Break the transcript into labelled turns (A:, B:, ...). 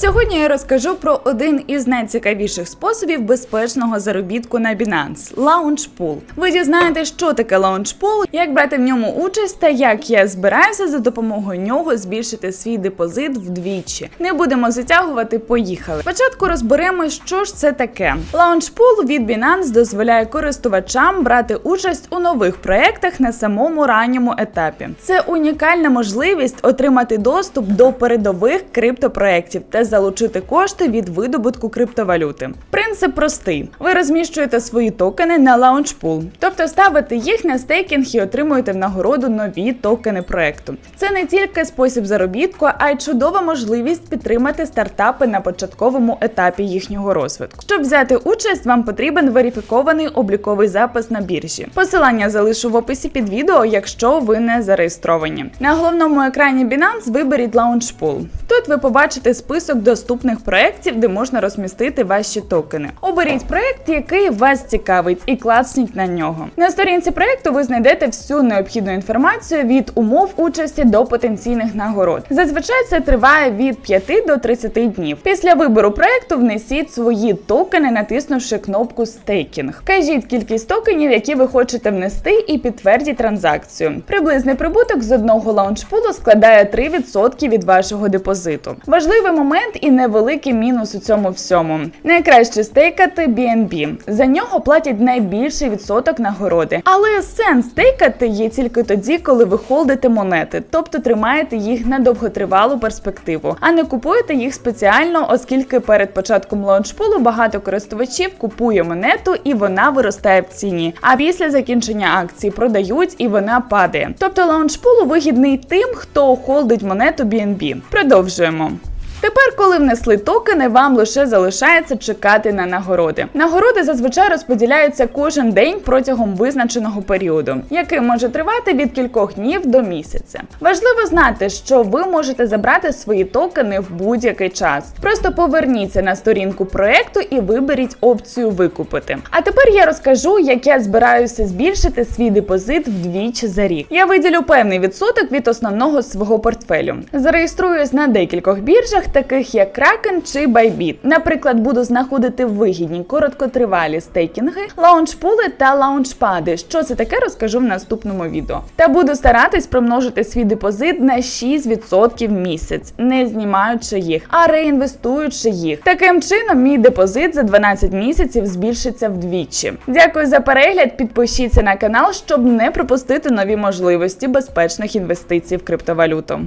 A: Сьогодні я розкажу про один із найцікавіших способів безпечного заробітку на Binance – LaunchPool. Ви дізнаєтесь, що таке LaunchPool, як брати в ньому участь та як я збираюся за допомогою нього збільшити свій депозит вдвічі. Не будемо затягувати, поїхали. Спочатку розберемо, що ж це таке. LaunchPool від Binance дозволяє користувачам брати участь у нових проектах на самому ранньому етапі. Це унікальна можливість отримати доступ до передових криптопроєктів та залучити кошти від видобутку криптовалюти. Принцип простий: ви розміщуєте свої токени на LaunchPool, тобто ставите їх на стейкінг і отримуєте в нагороду нові токени проекту. Це не тільки спосіб заробітку, а й чудова можливість підтримати стартапи на початковому етапі їхнього розвитку. Щоб взяти участь, вам потрібен верифікований обліковий запис на біржі. Посилання залишу в описі під відео, якщо ви не зареєстровані. На головному екрані Binance виберіть LaunchPool. Тут ви побачите список доступних проєктів, де можна розмістити ваші токени. Оберіть проєкт, який вас цікавить, і класніть на нього. На сторінці проєкту ви знайдете всю необхідну інформацію від умов участі до потенційних нагород. Зазвичай це триває від 5 до 30 днів. Після вибору проєкту внесіть свої токени, натиснувши кнопку стейкінг. Вкажіть кількість токенів, які ви хочете внести, і підтвердіть транзакцію. Приблизний прибуток з одного лаунчпулу складає 3% від вашого депозиту. Важливий момент і невеликий мінус у цьому всьому. Найкраще стейкати BNB. За нього платять найбільший відсоток нагороди. Але сенс стейкати є тільки тоді, коли ви холдите монети, тобто тримаєте їх на довготривалу перспективу, а не купуєте їх спеціально, оскільки перед початком лаунчпулу багато користувачів купує монету і вона виростає в ціні. А після закінчення акції продають і вона падає. Тобто лаунчпулу вигідний тим, хто холдить монету BNB. Продовжуємо. Тепер, коли внесли токени, вам лише залишається чекати на нагороди. Нагороди зазвичай розподіляються кожен день протягом визначеного періоду, який може тривати від кількох днів до місяця. Важливо знати, що ви можете забрати свої токени в будь-який час. Просто поверніться на сторінку проекту і виберіть опцію викупити. А тепер я розкажу, як я збираюся збільшити свій депозит вдвічі за рік. Я виділю певний відсоток від основного свого портфелю. Зареєструюсь на декількох біржах таких як Kraken чи Bybit. Наприклад, буду знаходити вигідні короткотривалі стейкінги, лаунчпули та лаунчпади. Що це таке, розкажу в наступному відео. Та буду старатись примножити свій депозит на 6% в місяць, не знімаючи їх, а реінвестуючи їх. Таким чином, мій депозит за 12 місяців збільшиться вдвічі. Дякую за перегляд. Підпишіться на канал, щоб не пропустити нові можливості безпечних інвестицій в криптовалюту.